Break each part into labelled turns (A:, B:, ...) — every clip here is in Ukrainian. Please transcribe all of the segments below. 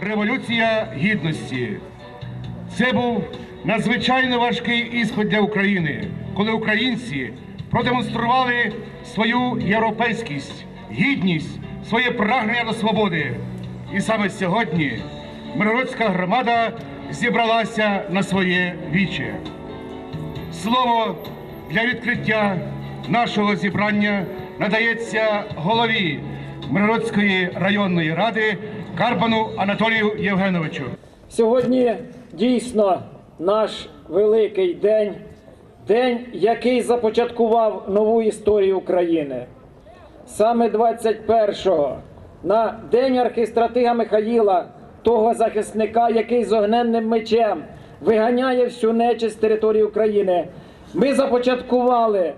A: Революція Гідності. Це був надзвичайно важкий іспит для України, коли українці продемонстрували свою європейськість, гідність, своє прагнення до свободи. І саме сьогодні Миргородська громада зібралася на своє віче. Слово для відкриття нашого зібрання надається голові Миргородської районної ради Карпану Анатолію Євгеновичу.
B: Сьогодні дійсно наш великий день, день, який започаткував нову історію України. Саме 21-го, на день архістратига Михаїла, того захисника, який з огненним мечем виганяє всю нечисть території України, ми започаткували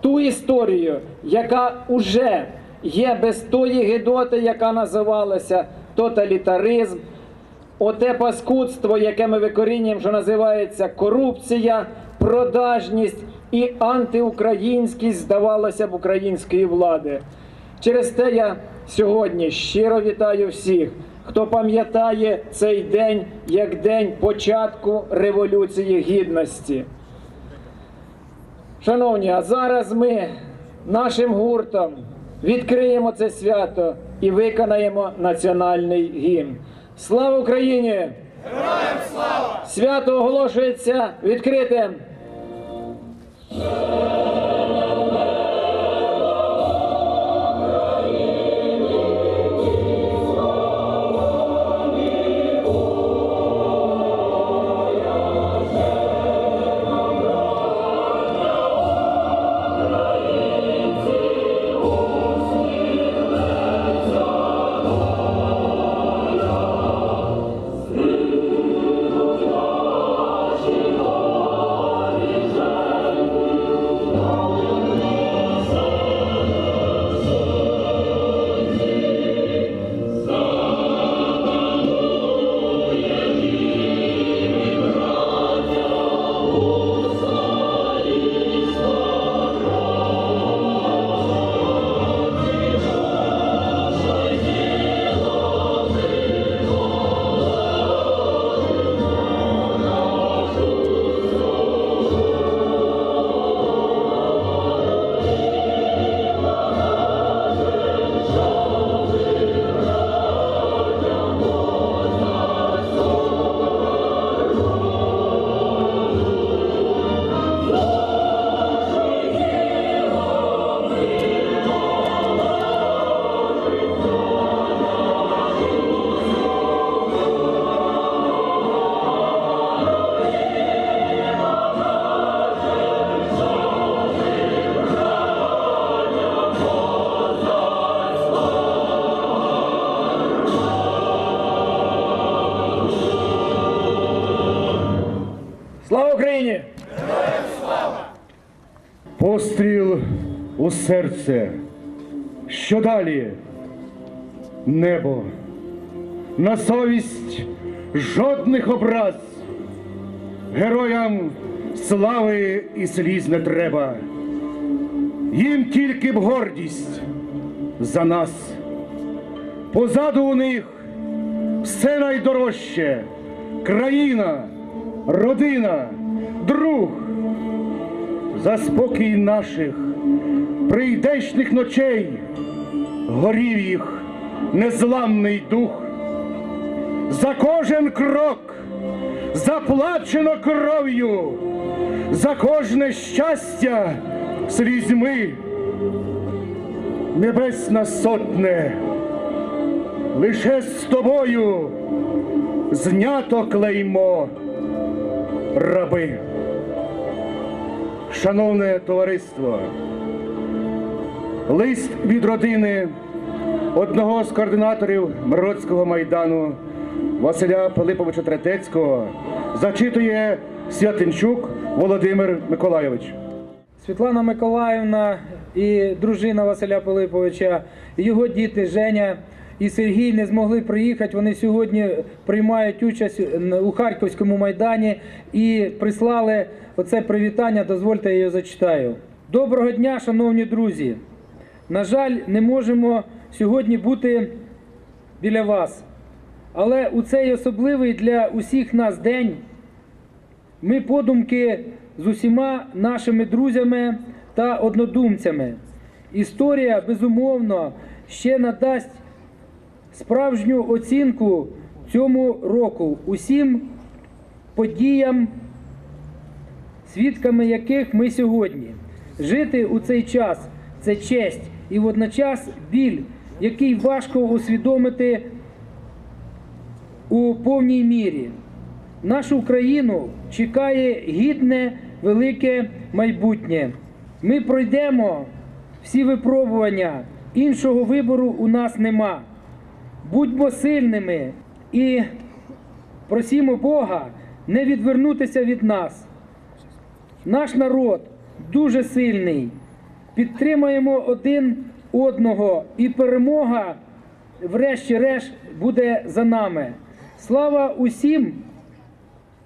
B: ту історію, яка уже є без тої гидоти, яка називалася тоталітаризм, оте паскудство, яке ми викорінюємо, що називається корупція, продажність і антиукраїнськість, здавалося б, української влади. Через те я сьогодні щиро вітаю всіх, хто пам'ятає цей день як день початку Революції Гідності. Шановні, а зараз ми нашим гуртом відкриємо це свято і виконаємо національний гімн. Слава Україні! Героям слава! Свято оголошується відкритим.
A: Серце. Що далі? Небо. На совість жодних образ. Героям слави і сліз не треба. Їм тільки б гордість за нас. Позаду у них все найдорожче. Країна, родина, друг за спокій наших прийдешних ночей горів їх незламний дух. За кожен крок заплачено кров'ю, за кожне щастя слізьми. Небесна сотне, лише з тобою знято клеймо раби. Шановне товариство, лист від родини одного з координаторів Миргородського майдану Василя Пилиповича Третецького зачитує Святинчук Володимир Миколайович.
B: Світлана Миколаївна і дружина Василя Пилиповича, його діти Женя і Сергій не змогли приїхати. Вони сьогодні приймають участь у Харківському майдані і прислали оце привітання. Дозвольте я його зачитаю. Доброго дня, шановні друзі. На жаль, не можемо сьогодні бути біля вас.
C: Але у цей особливий для усіх нас день ми подумки з усіма нашими друзями та однодумцями. Історія, безумовно, ще надасть справжню оцінку цьому року усім подіям, свідками яких ми сьогодні. Жити у цей час це честь і водночас біль, який важко усвідомити у повній мірі. Нашу країну чекає гідне велике майбутнє. Ми пройдемо всі випробування, іншого вибору у нас нема. Будьмо сильними і просімо Бога не відвернутися від нас. Наш народ дуже сильний. Підтримаємо один одного, і перемога, врешті-решт, буде за нами. Слава усім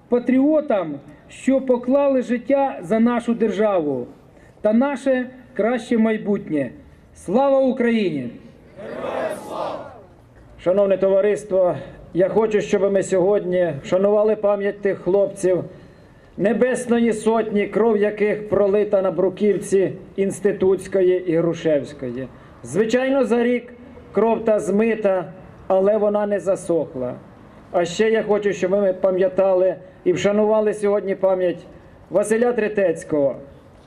C: патріотам, що поклали життя за нашу державу та наше краще майбутнє. Слава Україні!
B: Шановне товариство, я хочу, щоб ми сьогодні вшанували пам'ять тих хлопців Небесної Сотні, кров яких пролита на бруківці Інститутської і Грушевської. Звичайно, за рік кров та змита, але вона не засохла. А ще я хочу, щоб ми пам'ятали і вшанували сьогодні пам'ять Василя Третецького,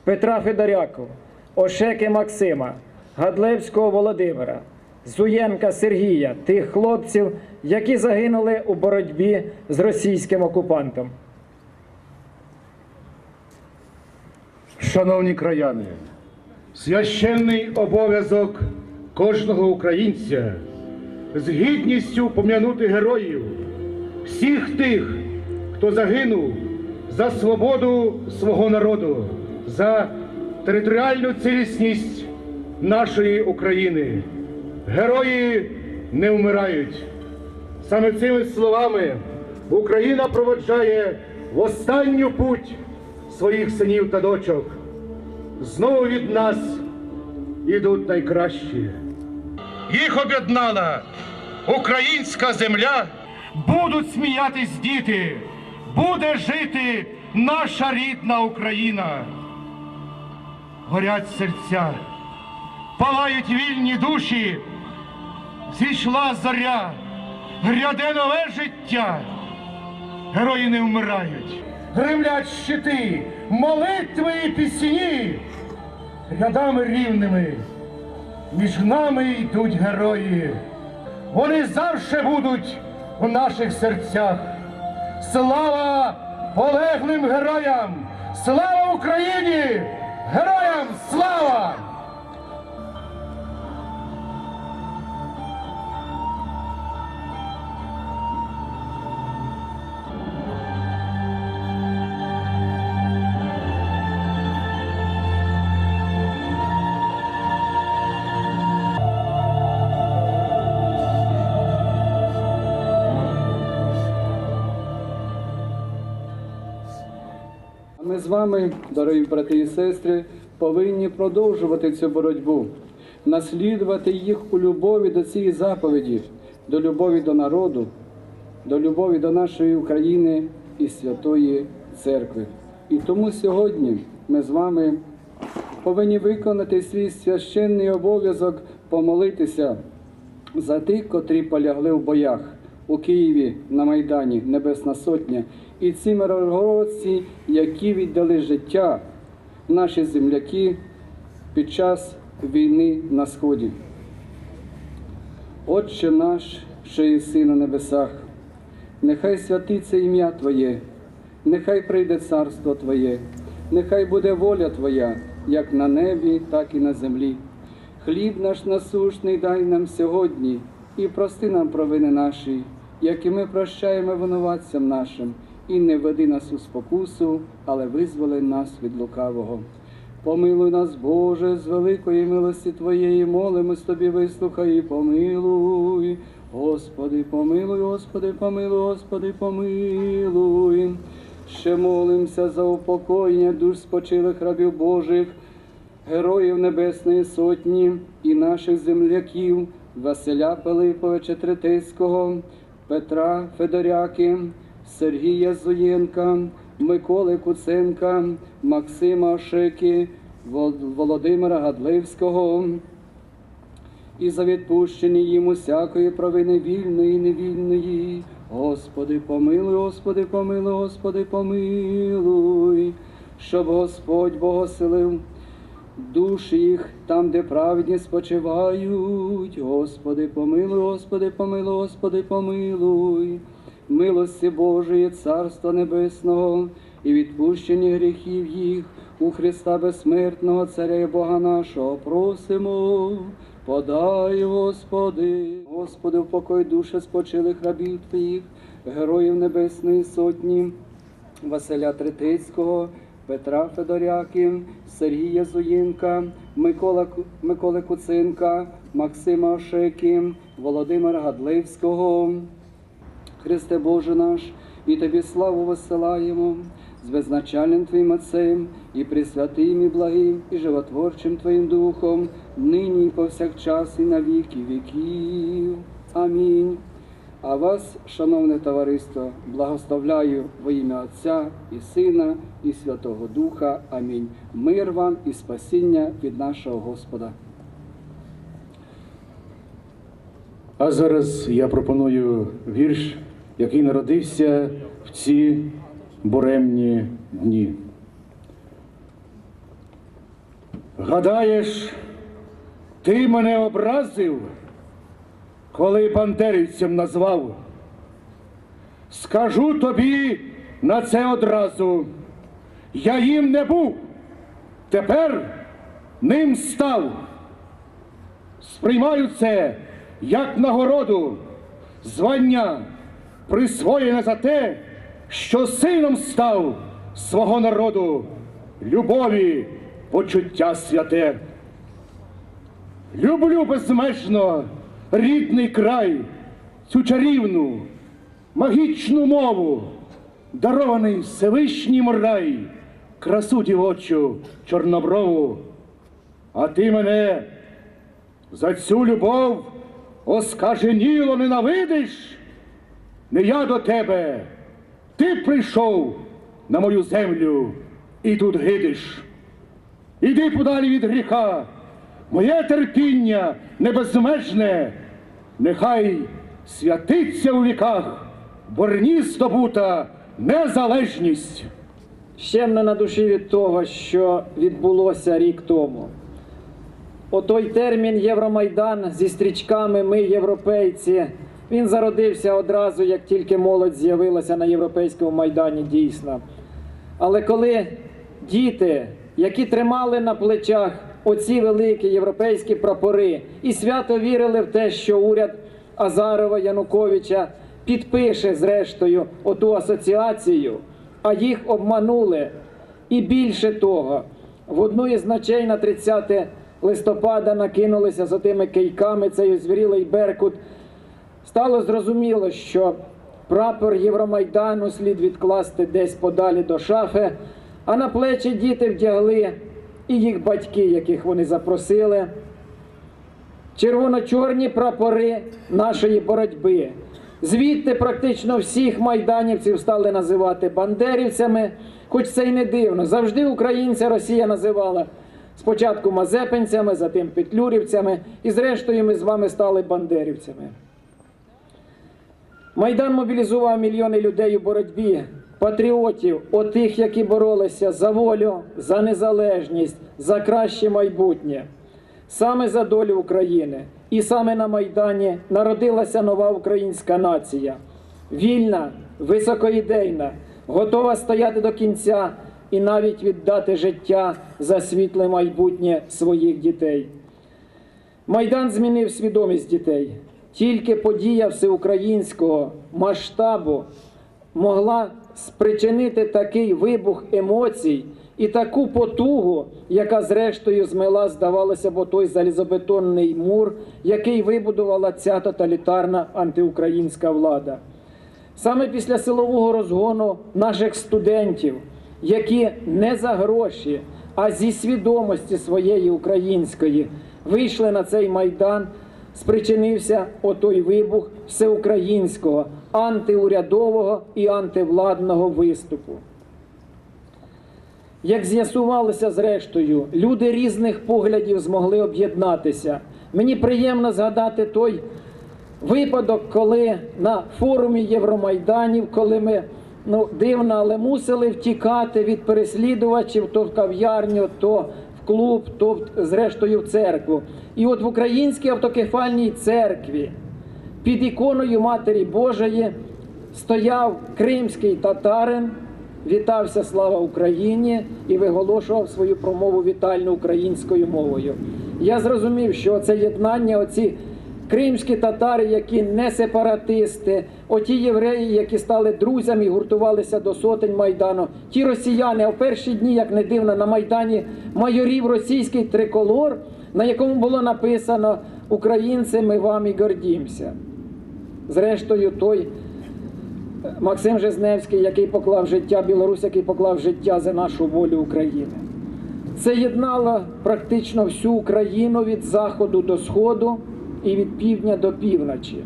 B: Петра Федорякова, Ошеки Максима, Гадлевського Володимира, Зуєнка Сергія, тих хлопців, які загинули у боротьбі з російським окупантом.
A: Шановні краяни, священний обов'язок кожного українця з гідністю пом'янути героїв, всіх тих, хто загинув за свободу свого народу, за територіальну цілісність нашої України. Герої не вмирають. Саме цими словами Україна проводжає в останню путь своїх синів та дочок. Знову від нас ідуть найкращі. Їх об'єднала українська земля. Будуть сміятись діти, буде жити наша рідна Україна. Горять серця, палають вільні душі, зійшла зоря, гряде нове життя. Герої не вмирають. Гремлять щити, молитви і пісні. Рядами рівними між нами йдуть герої. Вони завжди будуть у наших серцях. Слава полеглим героям! Слава Україні! Героям слава!
D: З вами, дорогі брати і сестри, повинні продовжувати цю боротьбу, наслідувати їх у любові до цієї заповіді, до любові до народу, до любові до нашої України і Святої Церкви. І тому сьогодні ми з вами повинні виконати свій священний обов'язок помолитися за тих, котрі полягли в боях у Києві на Майдані Небесна Сотня, і ці мирогородці, які віддали життя наші земляки під час війни на Сході. Отче наш, що єси на небесах, нехай святиться ім'я Твоє, нехай прийде царство Твоє, нехай буде воля Твоя, як на небі, так і на землі. Хліб наш насушний дай нам сьогодні, і прости нам провини наші, як і ми прощаємо винуватцям нашим, і не веди нас у спокусу, але визволи нас від лукавого. Помилуй нас, Боже, з великої милості Твоєї, молимось Тобі, вислухай і помилуй. Господи, помилуй, Господи, помилуй, Господи, помилуй. Ще молимося за упокоєння душ спочилих рабів Божих, героїв Небесної Сотні і наших земляків Василя Пилиповича Третицького, Петра Федоряки, Сергія Зуєнка, Миколи Куценка, Максима Шики, Володимира Гадливського і за відпущення їм усякої провини вільної і невільної. Господи, помилуй, Господи, помилуй, Господи, помилуй, щоб Господь богоселив душі їх там, де праведні спочивають. Господи, помилуй, Господи, помилуй, Господи, помилуй, милості Божої, Царства Небесного і відпущення гріхів їх у Христа безсмертного, Царя і Бога нашого просимо. Подай, Господи, Господи, в покой душі спочилих рабів Твоїх, героїв Небесної Сотні, Василя Третицького, Петра Федоряки, Сергія Зуїнка, Микола, Миколи Куцинка, Максима Ошеки, Володимира Гадливського. Христе Боже наш, і Тобі славу висилаємо з безначальним Твоїм Отцем, і присвятим, і благим, і животворчим Твоїм Духом, нині і повсякчас, і на віки віків. Амінь. А вас, шановне товариство, благословляю во ім'я Отця і Сина, і Святого Духа. Амінь. Мир вам і спасіння від нашого Господа.
A: А зараз я пропоную вірш, який народився в ці буремні дні. Гадаєш, ти мене образив, коли бандерівцем назвав. Скажу тобі на це одразу. Я їм не був, тепер ним став. Сприймаю це як нагороду, звання, присвоєне за те, що сином став свого народу, любові, почуття святе. Люблю безмежно рідний край, цю чарівну, магічну мову, дарований Всевишнім рай, красу дівочу, чорноброву. А ти мене за цю любов оскаженіло ненавидиш? Не я до тебе, ти прийшов на мою землю і тут гидиш. Іди подалі від гріха, моє терпіння небезмежне, нехай святиться у віках, борні здобута незалежність.
B: Щемно на душі від того, що відбулося рік тому. Отой термін Євромайдан зі стрічками Ми європейці. Він зародився одразу, як тільки молодь з'явилася на європейському майдані дійсно. Але коли діти, які тримали на плечах оці великі європейські прапори і свято вірили в те, що уряд Азарова Януковича підпише зрештою оту асоціацію, а їх обманули. І більше того, в одну із ночей на 30 листопада накинулися за тими кийками цей озвірілий Беркут. Стало зрозуміло, що прапор Євромайдану слід відкласти десь подалі до шафи, а на плечі діти вдягли і їх батьки, яких вони запросили. Червоно-чорні прапори нашої боротьби. Звідти практично всіх майданівців стали називати бандерівцями, хоч це й не дивно. Завжди українця Росія називала спочатку мазепинцями, затим петлюрівцями, і зрештою ми з вами стали бандерівцями. Майдан мобілізував мільйони людей у боротьбі, патріотів, отих, які боролися за волю, за незалежність, за краще майбутнє. Саме за долю України і саме на Майдані народилася нова українська нація, вільна, високоідейна, готова стояти до кінця і навіть віддати життя за світле майбутнє своїх дітей. Майдан змінив свідомість дітей. Тільки подія всеукраїнського масштабу могла спричинити такий вибух емоцій і таку потугу, яка зрештою змила, здавалося б, той залізобетонний мур, який вибудувала ця тоталітарна антиукраїнська влада. Саме після силового розгону наших студентів, які не за гроші, а зі свідомості своєї української вийшли на цей майдан, спричинився отой вибух всеукраїнського антиурядового і антивладного виступу. Як з'ясувалося зрештою, люди різних поглядів змогли об'єднатися. Мені приємно згадати той випадок, коли на форумі Євромайданів, коли ми ну дивно, але мусили втікати від переслідувачів то в кав'ярню, то клуб, то зрештою в церкву. І от в українській автокефальній церкві під іконою Матері Божої стояв кримський татарин, вітався слава Україні і виголошував свою промову вітальну українською мовою. Я зрозумів, що це єднання, оці кримські татари, які не сепаратисти, оті євреї, які стали друзями і гуртувалися до сотень майдану, ті росіяни, а в перші дні, як не дивно, на майдані майорів російський триколор, на якому було написано Українці, ми вами гордімося. Зрештою, той Максим Жизневський, який поклав життя, Білорусь, який поклав життя за нашу волю України. Це єднало практично всю Україну від заходу до сходу і від півдня до півночі.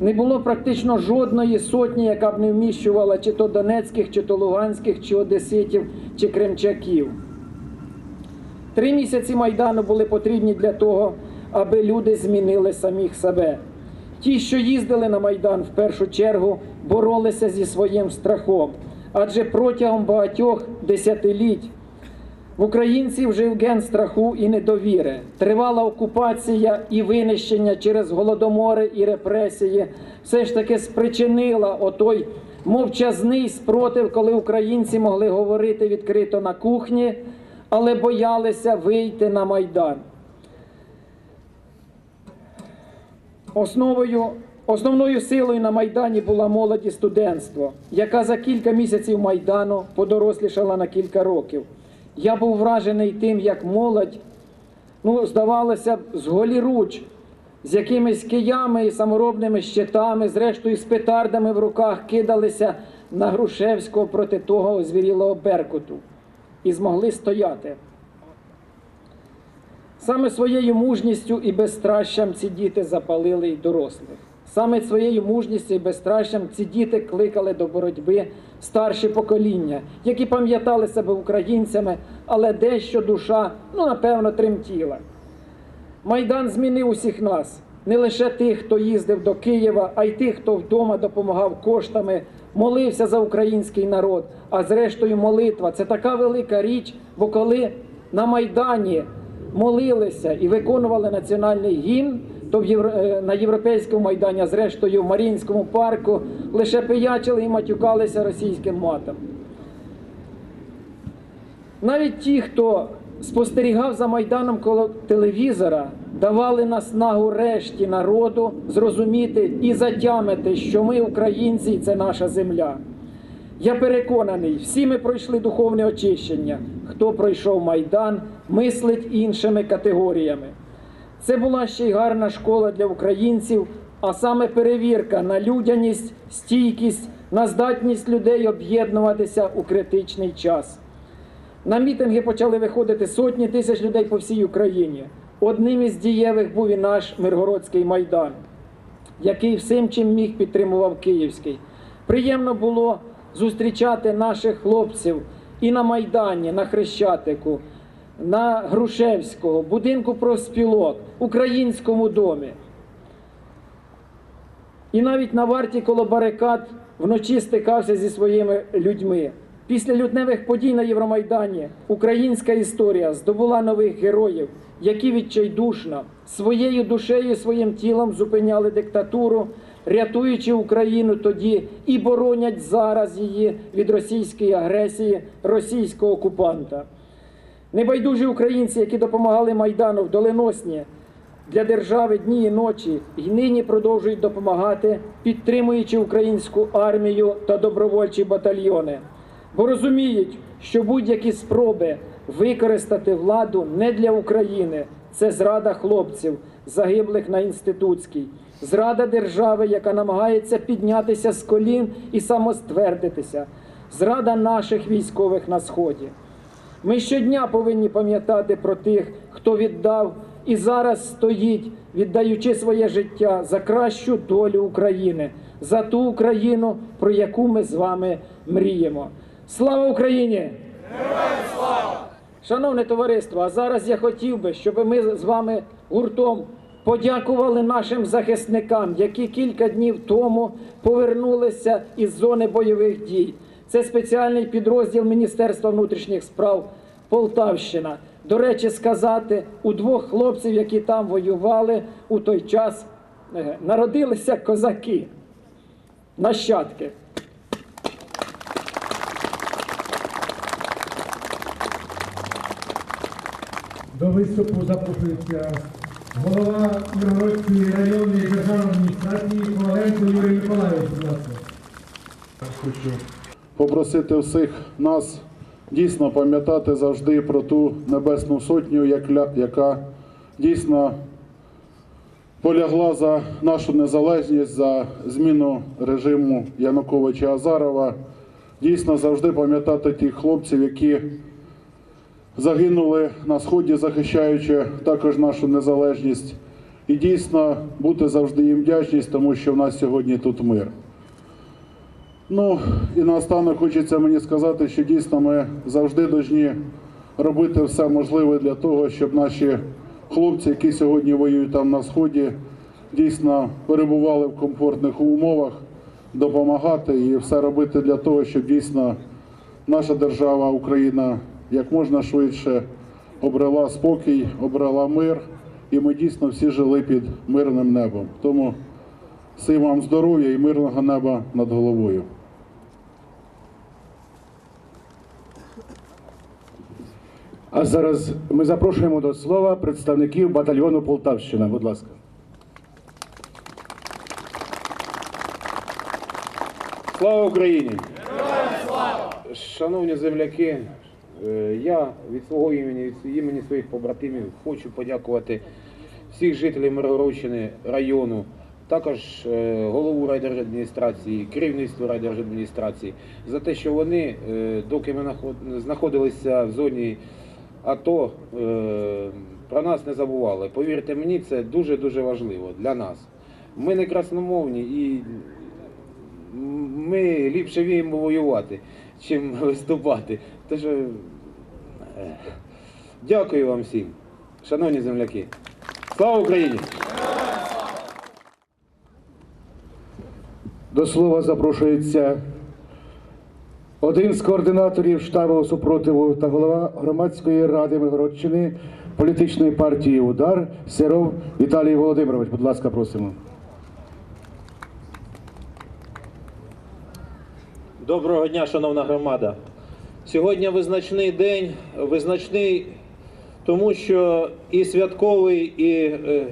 B: Не було практично жодної сотні, яка б не вміщувала чи то донецьких, чи то луганських, чи одеситів, чи кримчаків. Три місяці Майдану були потрібні для того, аби люди змінили самих себе. Ті, що їздили на Майдан, в першу чергу боролися зі своїм страхом. Адже протягом багатьох десятиліть в українців жив ген страху і недовіри. Тривала окупація і винищення через голодомори і репресії все ж таки спричинила отой мовчазний спротив, коли українці могли говорити відкрито на кухні, але боялися вийти на майдан. Основою, основною силою на Майдані була молодь і студентство, яка за кілька місяців Майдану подорослішала на кілька років. Я був вражений тим, як молодь, ну, здавалося б, з голіруч, з якимись киями і саморобними щитами, зрештою з петардами в руках кидалися на Грушевського проти того озвірілого Беркуту і змогли стояти. Саме своєю мужністю і безстращам ці діти запалили й дорослих. Саме своєю мужністю і безстращам ці діти кликали до боротьби старші покоління, які пам'ятали себе українцями, але дещо душа, ну напевно, тремтіла. Майдан змінив усіх нас, не лише тих, хто їздив до Києва, а й тих, хто вдома допомагав коштами, молився за український народ. А зрештою, молитва це така велика річ, бо коли на Майдані молилися і виконували національний гімн, то е, на європейському майдані, а зрештою в Маріїнському парку, лише пиячили і матюкалися російським матом. Навіть ті, хто спостерігав за майданом коло телевізора, давали наснагу решті народу зрозуміти і затямити, що ми, українці, і це наша земля. Я переконаний, всі ми пройшли духовне очищення. Хто пройшов майдан, мислить іншими категоріями. Це була ще й гарна школа для українців, а саме перевірка на людяність, стійкість, на здатність людей об'єднуватися у критичний час. На мітинги почали виходити сотні тисяч людей по всій Україні. Одним із дієвих був і наш Миргородський майдан, який всім чим міг підтримував Київський. Приємно було зустрічати наших хлопців і на Майдані, на Хрещатику, на Грушевського, будинку профспілок, українському домі. І навіть на варті коло барикад вночі стикався зі своїми людьми. Після лютневих подій на Євромайдані українська історія здобула нових героїв, які відчайдушно своєю душею, своїм тілом зупиняли диктатуру, рятуючи Україну тоді і боронять зараз її від російської агресії російського окупанта. Небайдужі українці, які допомагали Майдану в доленосні для держави дні і ночі, і нині продовжують допомагати, підтримуючи українську армію та добровольчі батальйони, бо розуміють, що будь-які спроби використати владу не для України це зрада хлопців, загиблих на інститутській, зрада держави, яка намагається піднятися з колін і самоствердитися, зрада наших військових на сході. Ми щодня повинні пам'ятати про тих, хто віддав і зараз стоїть, віддаючи своє життя за кращу долю України, за ту Україну, про яку ми з вами мріємо. Слава Україні! Шановне товариство, а зараз я хотів би, щоб ми з вами гуртом подякували нашим захисникам, які кілька днів тому повернулися із зони бойових дій. Це спеціальний підрозділ Міністерства внутрішніх справ Полтавщина. До речі, сказати, у двох хлопців, які там воювали у той час, е, народилися козаки, нащадки.
E: До виступу запрошується голова Миргородської районної державної адміністрації Коваленко Юрій Миколаївич. Будь ласка.
F: Хочу попросити всіх нас дійсно пам'ятати завжди про ту небесну сотню, яка дійсно полягла за нашу незалежність, за зміну режиму Януковича Азарова. Дійсно завжди пам'ятати тих хлопців, які загинули на сході, захищаючи також нашу незалежність. І дійсно бути завжди їм вдячність, тому що в нас сьогодні тут мир. Ну і наостанок хочеться мені сказати, що дійсно ми завжди повинні робити все можливе для того, щоб наші хлопці, які сьогодні воюють там на сході, дійсно перебували в комфортних умовах, допомагати і все робити для того, щоб дійсно наша держава Україна як можна швидше обрала спокій, обрала мир, і ми дійсно всі жили під мирним небом. Тому всім вам здоров'я і мирного неба над головою.
A: А зараз ми запрошуємо до слова представників батальйону Полтавщина. Будь ласка.
G: Слава Україні! Шановні земляки, е, я від свого імені, від імені своїх побратимів хочу подякувати всіх жителів Миргородщини району, також е, голову райдержадміністрації, керівництво райдержадміністрації за те, що вони, е, доки ми наход- знаходилися в зоні АТО, е, про нас не забували. Повірте мені, це дуже-дуже важливо для нас. Ми не красномовні і ми ліпше вміємо воювати, чим виступати. Тож, е, дякую вам всім, шановні земляки. Слава Україні!
A: До слова запрошується один з координаторів штабу супротиву та голова громадської ради Миргородщини політичної партії Удар Сіров Віталій Володимирович. Будь ласка, просимо.
H: Доброго дня, шановна громада. Сьогодні визначний день, визначний тому, що і святковий, і е,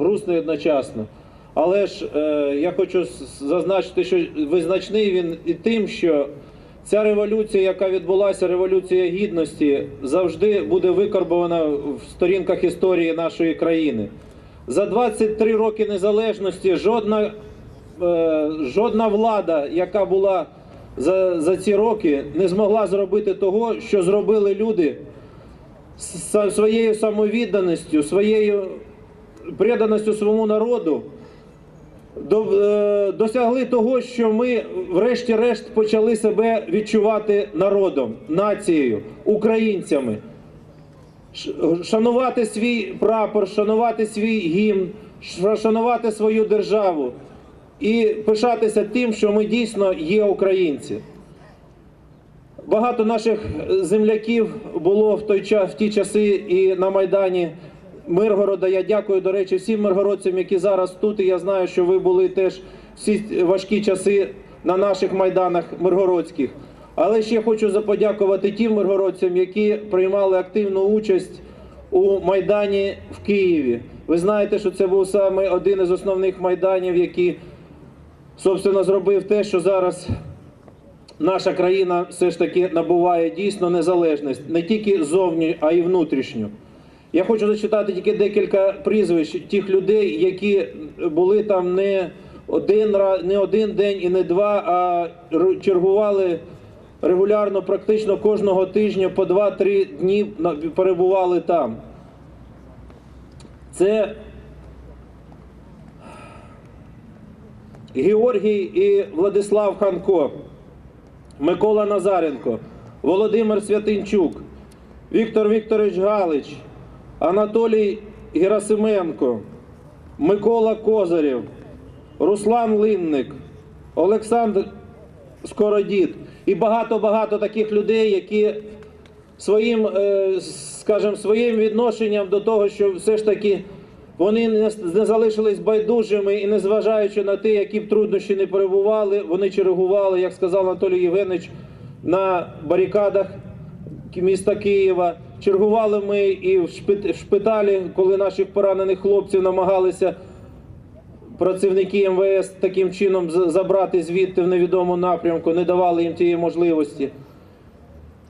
H: грустний одночасно. Але ж е, я хочу зазначити, що визначний він і тим, що ця революція, яка відбулася, революція гідності, завжди буде викарбована в сторінках історії нашої країни. За 23 роки незалежності жодна е, жодна влада, яка була за, за ці роки, не змогла зробити того, що зробили люди своєю самовідданістю, своєю преданістю своєму народу. Е, досягли того, що ми, врешті-решт, почали себе відчувати народом, нацією, українцями. Шанувати свій прапор, шанувати свій гімн, шанувати свою державу і пишатися тим, що ми дійсно є українці. Багато наших земляків було в той час, в ті часи і на Майдані Миргорода. Я дякую, до речі, всім миргородцям, які зараз тут. І я знаю, що ви були теж всі важкі часи на наших майданах миргородських. Але ще хочу заподякувати тим миргородцям, які приймали активну участь у Майдані в Києві. Ви знаєте, що це був саме один із основних майданів, який, собственно, зробив те, що зараз наша країна все ж таки набуває дійсно незалежність не тільки зовні, а й внутрішню. Я хочу зачитати тільки декілька прізвищ тих людей, які були там не один, не один день і не два, а чергували регулярно, практично кожного тижня по 2-3 дні перебували там. Це Георгій і Владислав Ханко, Микола Назаренко, Володимир Святинчук, Віктор Вікторович Галич, Анатолій Герасименко, Микола Козарєв, Руслан Линник, Олександр Скородіт і багато-багато таких людей, які своїм, е, скажімо, своїм відношенням до того, що все ж таки вони не, залишились байдужими і незважаючи на те, які б труднощі не перебували, вони чергували, як сказав Анатолій Євгенович, на барикадах міста Києва. Чергували ми і в шпиталі, коли наших поранених хлопців намагалися працівники МВС таким чином забрати звідти в невідому напрямку, не давали їм тієї можливості.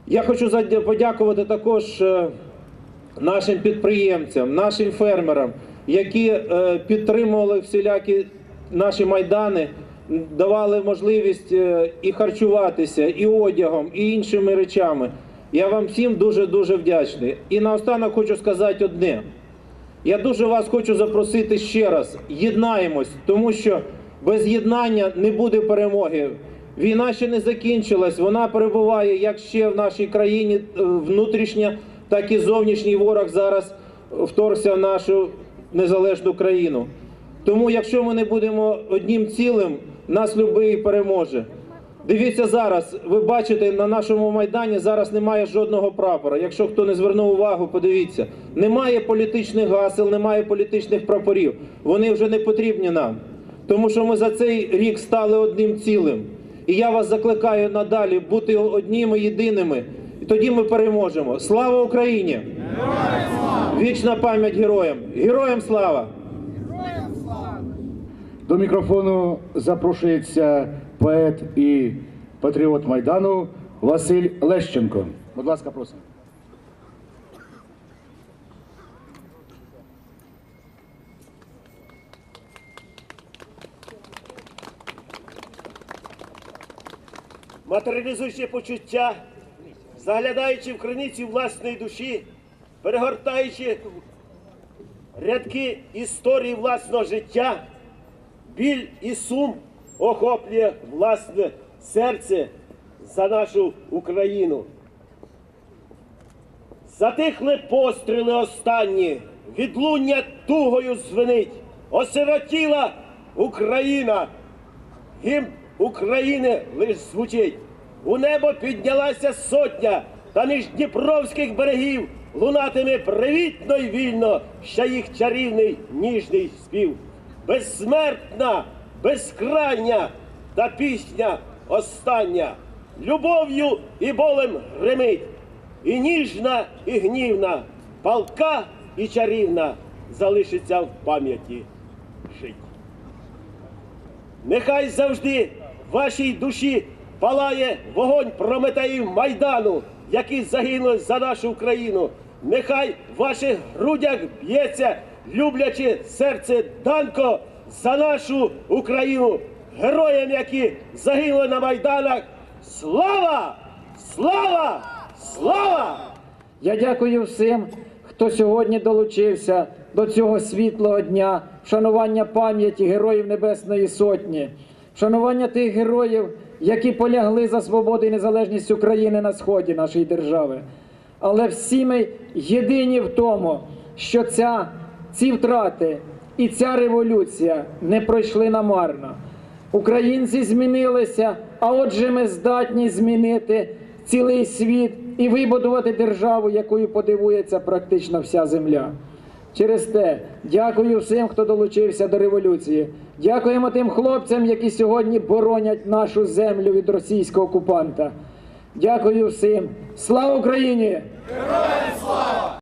H: Я хочу подякувати також е, нашим підприємцям, нашим фермерам, які е, підтримували всілякі наші майдани, давали можливість е, і харчуватися, і одягом, і іншими речами. Я вам всім дуже дуже вдячний. І наостанок хочу сказати одне. Я дуже вас хочу запросити ще раз. Єднаємось, тому що без єднання не буде перемоги. Війна ще не закінчилась, вона перебуває як ще в нашій країні е, внутрішня, так і зовнішній ворог зараз вторгся в нашу незалежну країну. Тому, якщо ми не будемо одним цілим, нас любий переможе. Дивіться зараз, ви бачите, на нашому майдані зараз немає жодного прапора. Якщо хто не звернув увагу, подивіться, немає політичних гасел, немає політичних прапорів. Вони вже не потрібні нам, тому що ми за цей рік стали одним цілим. І я вас закликаю надалі бути одніми єдиними. І тоді ми переможемо. Слава Україні! Вічна пам'ять героям! Героям слава!
A: До мікрофону запрошується поет і патріот Майдану Василь Лещенко. Будь ласка, просимо.
I: матеріалізуючи почуття, заглядаючи в криниці власної душі, перегортаючи рядки історії власного життя, біль і сум охоплює власне серце за нашу Україну. Затихли постріли останні, відлуння тугою звенить, осиротіла Україна. Гімн України лиш звучить. У небо піднялася сотня, та між Дніпровських берегів лунатиме привітно й вільно ще їх чарівний ніжний спів. Безсмертна, безкрайня та пісня остання. Любов'ю і болем гримить, і ніжна, і гнівна, палка і чарівна залишиться в пам'яті жить. Нехай завжди в вашій душі палає вогонь Прометеїв Майдану, які загинули за нашу Україну. Нехай в ваших грудях б'ється, люблячи серце Данко за нашу Україну, героям, які загинули на майданах. Слава! Слава! Слава!
B: Я дякую всім, хто сьогодні долучився до цього світлого дня, вшанування пам'яті Героїв Небесної Сотні, вшанування тих героїв, які полягли за свободу і незалежність України на сході нашої держави. Але всі ми єдині в тому, що ця, ці втрати і ця революція не пройшли намарно. Українці змінилися, а отже, ми здатні змінити цілий світ і вибудувати державу, якою подивується практично вся земля. Через те дякую всім, хто долучився до революції. Дякуємо тим хлопцям, які сьогодні боронять нашу землю від російського окупанта. Дякую всім. Слава Україні!